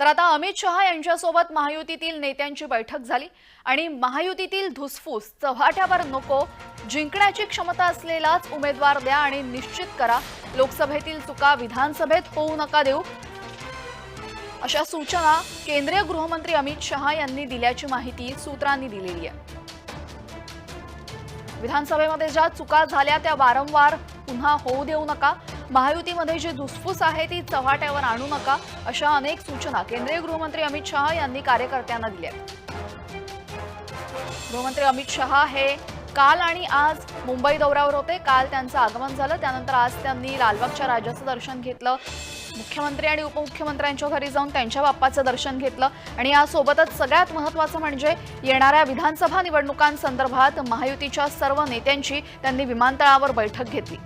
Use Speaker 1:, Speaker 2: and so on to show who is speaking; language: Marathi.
Speaker 1: तर आता अमित शहा यांच्यासोबत महायुतीतील नेत्यांची बैठक झाली आणि महायुतीतील धुसफूस चव्हाट्यावर नको जिंकण्याची क्षमता असलेलाच उमेदवार द्या आणि निश्चित करा लोकसभेतील चुका विधानसभेत होऊ नका देऊ. अशा सूचना केंद्रीय गृहमंत्री अमित शहा यांनी दिल्याची माहिती सूत्रांनी दिलेली आहे. विधानसभेमध्ये ज्या चुका झाल्या त्या वारंवार पुन्हा होऊ देऊ नका महायुतीमध्ये जी धुसफूस आहे ती चव्हाट्यावर आणू नका अशा अनेक सूचना केंद्रीय गृहमंत्री अमित शहा यांनी कार्यकर्त्यांना दिल्या. गृहमंत्री अमित शहा हे काल आणि आज मुंबई दौऱ्यावर होते. काल त्यांचं आगमन झालं. त्यानंतर आज त्यांनी लालबागच्या राजाचं दर्शन घेतलं. मुख्यमंत्री आणि उपमुख्यमंत्र्यांच्या घरी जाऊन त्यांच्या बाप्पाचं दर्शन घेतलं. आणि यासोबतच सगळ्यात महत्त्वाचं म्हणजे येणाऱ्या विधानसभा निवडणुकांसंदर्भात महायुतीच्या सर्व नेत्यांची त्यांनी विमानतळावर बैठक घेतली.